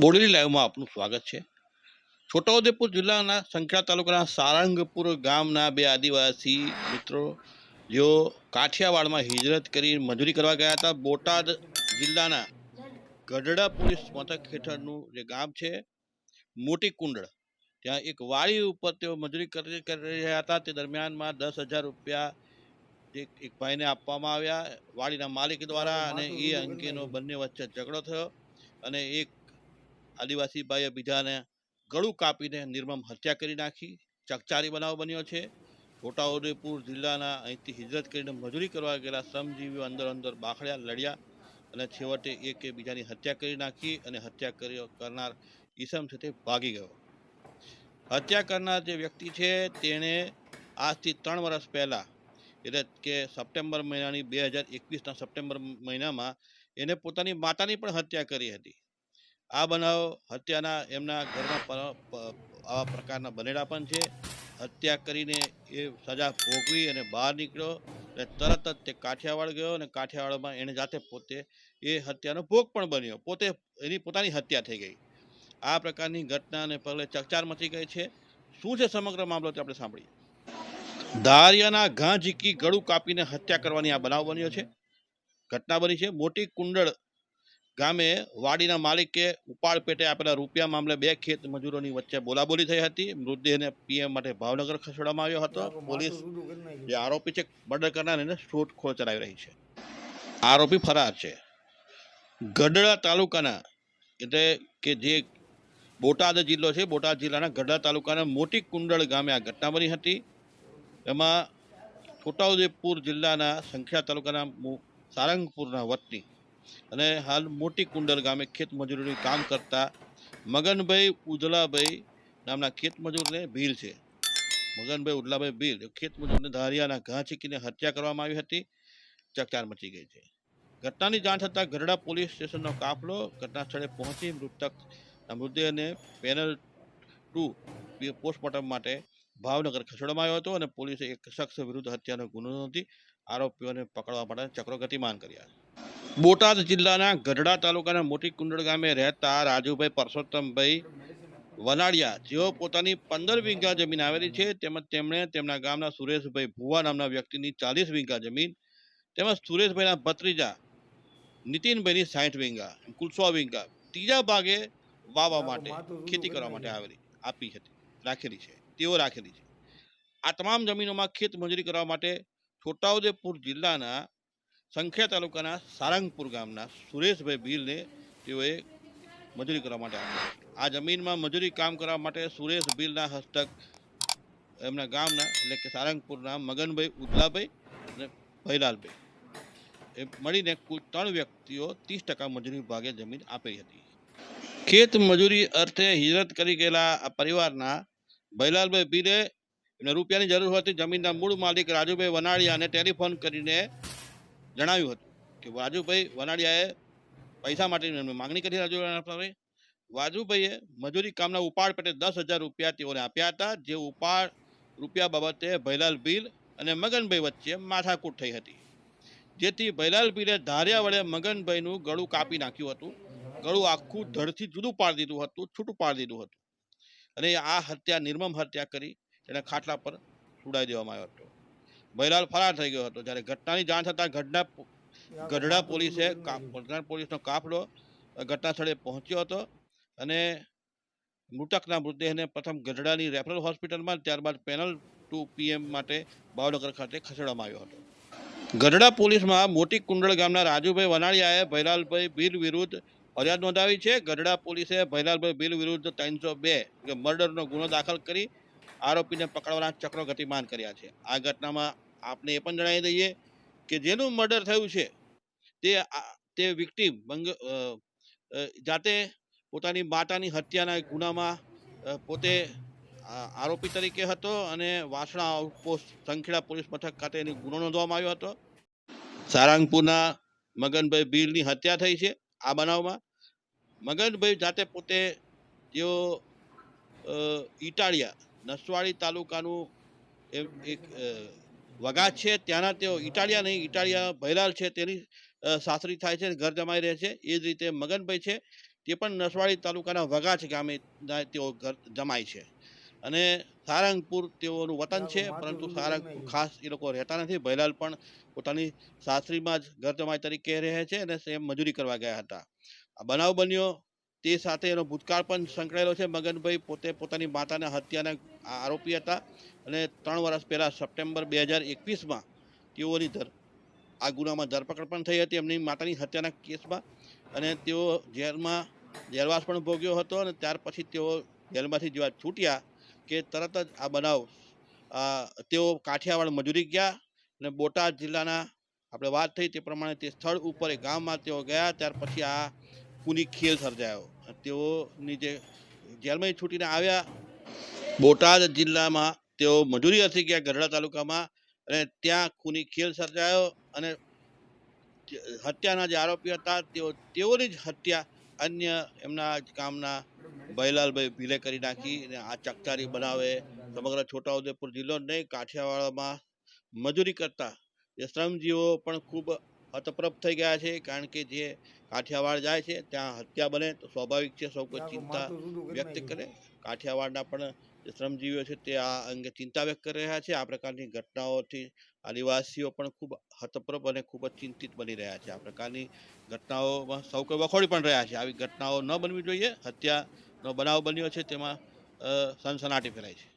બોડેલી લાઈવમાં આપનું સ્વાગત છે. છોટાઉદેપુર જિલ્લાના સંખેડા તાલુકાના સારંગપુર ગામના બે આદિવાસી મિત્રો જેઓ કાઠિયાવાડમાં હિજરત કરી મજૂરી કરવા ગયા હતા. બોટાદ જિલ્લાના ગઢડા પોલીસ મથક હેઠળનું જે ગામ છે મોટી કુંડળ ત્યાં એક વાડી ઉપર તેઓ મજૂરી કરી રહ્યા હતા. તે દરમિયાનમાં દસ હજાર રૂપિયા એક ભાઈને આપવામાં આવ્યા. વાડીના માલિક દ્વારા અને એ અંકેનો બંને વચ્ચે ઝઘડો થયો અને એક આદિવાસી ભાઈએ બીજાને ગળું કાપીને નિર્મમ હત્યા કરી નાખી. ચકચારી બનાવ બન્યો છે. છોટાઉદેપુર જિલ્લાના અહીંથી હિજરત કરીને મજૂરી કરવા ગયેલા શ્રમજીવીઓ અંદર અંદર બાખડ્યા, લડ્યા અને છેવટે એકે બીજાની હત્યા કરી નાખી અને હત્યા કરી કરનાર ઈસમ છે ભાગી ગયો. હત્યા કરનાર જે વ્યક્તિ છે તેણે આજથી ત્રણ વર્ષ પહેલાં, એટલે કે સપ્ટેમ્બર મહિનાની બે હજાર એકવીસના સપ્ટેમ્બર મહિનામાં, એને પોતાની માતાની પણ હત્યા કરી હતી. આ બનાવ હત્યાના એમના ઘરમાં આવા પ્રકારના બનેલા પણ છે. હત્યા કરીને એ સજા ભોગવી અને બહાર નીકળ્યો અને તરત જ તે કાઠિયાવાડ ગયો અને કાઠિયાવાડમાં એણે જાતે પોતે એ હત્યાનો ભોગ પણ બન્યો. પોતે એની પોતાની હત્યા થઈ ગઈ. આ પ્રકારની ઘટનાને પગલે ચકચાર મચી ગઈ છે. શું છે સમગ્ર મામલો તે આપણે સાંભળીએ. ધારિયાના ઘા ઝીકી ગળું કાપીને હત્યા કરવાની આ બનાવ બન્યો છે. ઘટના બની છે મોટી કુંડળ ગામે વાડીના માલિકે ઉપાડ પેટે આપેલા રૂપિયા મામલે બે ખેત મજૂરોની વચ્ચે બોલાબોલી થઈ હતી. મૃતદેહને પીએમ માટે ભાવનગર ખસેડવામાં આવ્યો હતો. પોલીસ જે આરોપી છે મર્ડર કરનાર એને શોધખોળ ચલાવી રહી છે. આરોપી ફરાર છે. ગઢડા તાલુકાના એટલે કે જે બોટાદ જિલ્લો છે બોટાદ જિલ્લાના ગઢડા તાલુકાના મોટી કુંડળ ગામે આ ઘટના બની હતી. એમાં છોટાઉદેપુર જિલ્લાના સંખ્યા તાલુકાના સારંગપુરના વતની અને હાલ મોટી કુંડલ ગામે ખેત કામ કરતા મગનભાઈ ઉદલાભાઈ નામના ખેતમજૂરને ભીલ છે. મગનભાઈ ઉદલાભાઈ ભીલ ખેતમજૂરને ખેત મજૂરને ધારિયાના ઘા છીકીને હત્યા કરવામાં આવી હતી. ચકચાર મચી ગઈ છે. ઘટનાની જાણ થતાં ગઢડા પોલીસ સ્ટેશનનો કાફલો ઘટના સ્થળે પહોંચી મૃતક મૃતદેહને પેનલ ટુ પોસ્ટમોર્ટમ માટે ભાવનગર ખસેડવામાં આવ્યો હતો અને પોલીસે એક શખ્સ વિરુદ્ધ હત્યાનો ગુનો નોંધી આરોપીઓને પકડવા માટે ચક્રો ગતિમાન કર્યા. બોટાદ જિલ્લાના ગઢડા તાલુકાના મોટી કુંડળ ગામે રહેતા રાજુભાઈ પરસોત્તમભાઈ વનાડિયા જેઓ પોતાની પંદર વીઘા જમીન આવેલી છે તેમજ તેમણે તેમના ગામના સુરેશભાઈ ભુવા નામના વ્યક્તિની ચાલીસ વીઘા જમીન તેમજ સુરેશભાઈના ભત્રીજા નીતિનભાઈની સાઠ વીઘા કુલ સો વીઘા ત્રીજા ભાગે વાવવા માટે ખેતી કરવા માટે આવેલી આપી હતી રાખેલી છે તેઓ રાખેલી છે. આ તમામ જમીનોમાં ખેત મજૂરી કરવા માટે છોટાઉદેપુર જિલ્લાના સંખેડા તાલુકાના સારંગપુર ગામના સુરેશભાઈ ભીલને તેઓએ મજૂરી કરવા માટે આપ્યા. આ જમીનમાં મજૂરી કામ કરવા માટે સુરેશ ભીલના હસ્તક, એમના ગામના, એટલે કે સારંગપુરના મગનભાઈ ઉદલાભાઈ અને ભૈલાલભાઈ. એ મળીને કુલ ત્રણ વ્યક્તિઓ ત્રીસ ટકા મજૂરી ભાગે જમીન આપી હતી. ખેત મજૂરી અર્થે હિજરત કરી ગયેલા આ પરિવારના ભૈલાલભાઈ ભીલે એમને રૂપિયાની જરૂર હોવાથી જમીનના મૂળ માલિક રાજુભાઈ વનાળિયાને ટેલિફોન કરીને જણાવ્યું હતું કે વાજુભાઈ વનાળિયાએ પૈસા માટેની માગણી કરી રાજુભાઈ વાજુભાઈએ મજૂરી કામના ઉપાડ પેટે દસ હજાર રૂપિયા તેઓને આપ્યા હતા. જે ઉપાડ રૂપિયા બાબતે ભૈલાલ ભીલ અને મગનભાઈ વચ્ચે માથાકૂટ થઈ હતી. જેથી ભૈલાલ ભીલે ધાર્યા વડે મગનભાઈનું ગળું કાપી નાખ્યું હતું. ગળું આખું ધડથી જુદું પાડી દીધું હતું, છૂટું પાડી દીધું હતું. અને આ હત્યા, નિર્મમ હત્યા કરી તેને ખાટલા પર સુડાઈ દેવામાં આવ્યો હતો. ભૈલાલ ફરાર થઈ ગયો હતો. જ્યારે ઘટનાની જાણ થતાં ગઢડા ગઢડા પોલીસે ગઢડા પોલીસનો કાફલો ઘટના સ્થળે પહોંચ્યો હતો અને મૃતકના મૃતદેહને પ્રથમ ગઢડાની રેફરલ હોસ્પિટલમાં ત્યારબાદ પેનલ ટુ પીએમ માટે ભાવનગર ખાતે ખસેડવામાં આવ્યો હતો. ગઢડા પોલીસમાં મોટી કુંડળ ગામના રાજુભાઈ વનાળિયાએ ભૈલાલભાઈ ભીલ વિરુદ્ધ ફરિયાદ નોંધાવી છે. ગઢડા પોલીસે ભૈલાલભાઈ ભીલ વિરુદ્ધ ત્રણસો બે મર્ડરનો ગુનો દાખલ કરી આરોપીને પકડવાના ચક્રો ગતિમાન કર્યા છે. આ ઘટનામાં આપને એ પણ જણાવી દઈએ કે જેનું મર્ડર થયું છે તે તે વિક્ટીમ બંગ જાતે પોતાની માતાની હત્યાના ગુનામાં પોતે આરોપી તરીકે હતો અને વાસણા આઉટપોસ્ટ સંખેડા પોલીસ મથક ખાતે એની ગુનો નોંધવામાં આવ્યો હતો. સારંગપુરના મગનભાઈ ભીલની હત્યા થઈ છે આ બનાવમાં. મગનભાઈ જાતે પોતે અ, ઈટાળિયા નસવાડી તાલુકાનું એક અ, છે. ત્યાંના તેઓ ઇટાલિયા નહીં ઇટાલિયા ભૈરાલ છે તેની સાસરી થાય છે ઘર જમાઈ રહે છે. એ જ રીતે મગનભાઈ છે તે પણ નસવાડી તાલુકાના વગાછ ગામે તેઓ ઘર જમાય છે. અને સારંગપુર તેઓનું વતન છે પરંતુ સારંગપુર ખાસ એ લોકો રહેતા નથી. ભૈલાલ પણ પોતાની સાસરીમાં જ ઘર જમાઈ તરીકે રહે છે અને સેમ મજૂરી કરવા ગયા હતા. આ બનાવ બન્યો તે સાથે એનો ભૂતકાળ પણ સંકળાયેલો છે. મગનભાઈ પોતે પોતાની માતાના હત્યાના આરોપી હતા અને ત્રણ વર્ષ પહેલાં સપ્ટેમ્બર બે હજાર એકવીસમાં તેઓની ધર, આ ગુનામાં ધરપકડ પણ થઈ હતી. એમની માતાની હત્યાના કેસમાં અને તેઓ જેલમાં, જેલવાસ પણ ભોગ્યો હતો અને ત્યાર પછી તેઓ જેલમાંથી જેવા છૂટ્યા કે તરત જ આ બનાવ તેઓ કાઠિયાવાડ મજૂરી ગયા અને બોટાદ જિલ્લાના, આપણે વાત થઈ તે પ્રમાણે તે સ્થળ ઉપર એ ગામમાં તેઓ ગયા. ત્યાર પછી આ કુની ખેલ સર્જાયો. તેઓની જે જેલમાંથી છૂટીને આવ્યા, બોટાદ જિલ્લામાં તેઓ મજૂરી અર્થે ગયા ગઢડા તાલુકામાં. અને ત્યાં ખૂની ખેલ સર્જાયો અને હત્યાના જે આરોપી હતા, તેઓ, તેઓની જ હત્યા અન્ય એમના જ ગામના ભૈલાલભાઈ ભીલે કરી નાખી અને આ ચકચારી બનાવે. સમગ્ર છોટાઉદેપુર જિલ્લો નહીં, કાઠિયાવાડમાં મજૂરી કરતા જે શ્રમજીવો પણ ખૂબ હતપ્રભ થઈ ગયા છે કારણ કે જે કાઠિયાવાડ જાય છે ત્યાં હત્યા બને તો સ્વાભાવિક છે સૌ કોઈ ચિંતા વ્યક્ત કરે. કાઠિયાવાડના પણ જે શ્રમજીવીઓ છે તે આ અંગે ચિંતા વ્યક્ત કરી રહ્યા છે. આ પ્રકારની ઘટનાઓથી આદિવાસીઓ પણ ખૂબ હતપ્રભ અને ખૂબ જ ચિંતિત બની રહ્યા છે. આ પ્રકારની ઘટનાઓમાં સૌ કોઈ વખોડી પણ રહ્યા છે. આવી ઘટનાઓ ન બનવી જોઈએ. હત્યાનો બનાવ બન્યો છે તેમાં સનસનાટી ફેલાય છે.